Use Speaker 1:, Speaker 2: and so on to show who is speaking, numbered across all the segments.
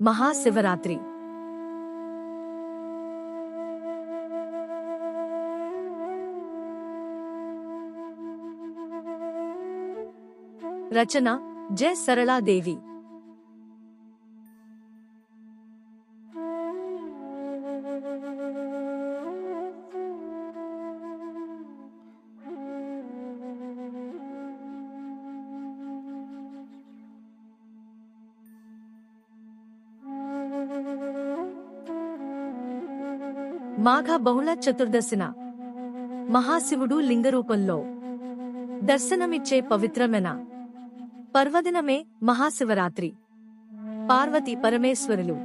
Speaker 1: महाशिवरात्रि। रचना जय सरला देवी। మాఘ బహుళ చతుర్దశిన మహాశివుడు లింగరూపంలో దర్శనమిచ్చే పవిత్రమైన పర్వదినమే మహాశివరాత్రి. పార్వతి పరమేశ్వరులు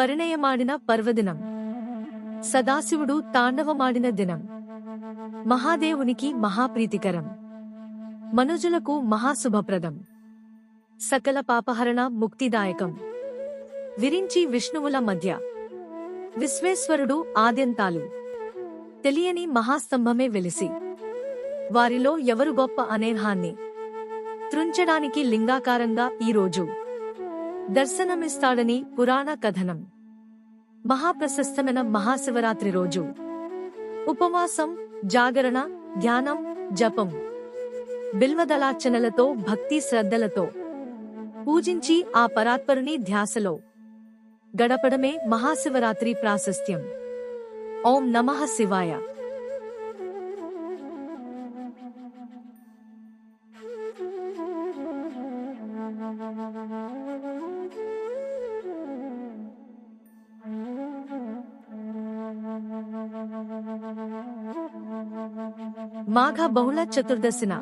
Speaker 1: పరిణయమాడిన పర్వదినం. సదాశివుడు తాండవమాడిన దినం. మహాదేవునికి మహాప్రీతికరం. మనుజులకు మహాశుభప్రదం. సకల పాపహరణ ముక్తిదాయకం. విరించి విష్ణువుల మధ్య విశ్వేశ్వరుడు ఆద్యంతాలు. తెలియని మహాస్తంభమే వెలిసి. వారిలో ఎవరు గొప్ప అనేర్హాన్ని? త్రుంచడానికి లింగాకారంగా ఈరోజు దర్శనమిస్తాడని పురాణ కథనం. మహాప్రశస్తమైన మహాశివరాత్రి రోజు. ఉపవాసం జాగరణ ధ్యానం జపం. బిల్వదలార్చనలతో భక్తి శ్రద్ధలతో. పూజించి ఆ పరాత్పరుని ధ్యాసలో. గడపడమే మహాశివరాత్రి ప్రాశస్త్యం. ఓం నమః శివాయ. మాఘ బహుళ చతుర్దశిన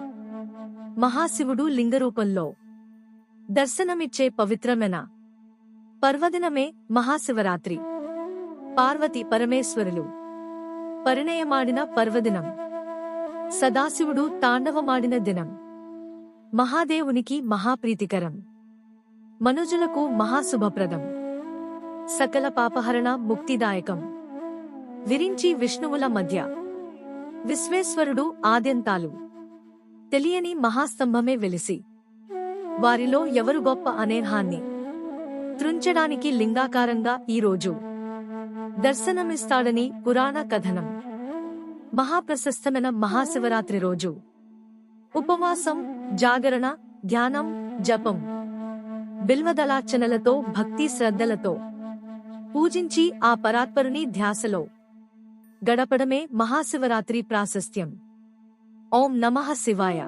Speaker 1: మహాశివుడు లింగరూపంలో దర్శనమిచ్చే పవిత్రమైన పర్వదినమే మహాశివరాత్రి. పార్వతి పరమేశ్వరులు. పరిణయమాడిన పర్వదినం. సదాశివుడు తాండవమాడిన దినం. మహాదేవునికి మహాప్రీతికరం. మనుజులకు మహాశుభప్రదం. సకల పాపహరణ ముక్తిదాయకం. విరించి విష్ణువుల మధ్య. విశ్వేశ్వరుడు ఆద్యంతాలు. తెలియని మహాస్తంభమే వెలిసి. వారిలో ఎవరు గొప్ప అనేర్హాన్ని. త్రుంచడానికి లింగాకారంగా ఈరోజు దర్శనమిస్తాడని పురాణ కథనం. మహాప్రశస్తమైన మహాశివరాత్రి రోజు. ఉపవాసం జాగరణ ధ్యానం జపం. బిల్వదలార్చనలతో భక్తి శ్రద్ధలతో. పూజించి ఆ పరాత్పరుని ధ్యాసలో. గడపడమే మహాశివరాత్రి ప్రాశస్త్యం. ఓం నమః శివాయ.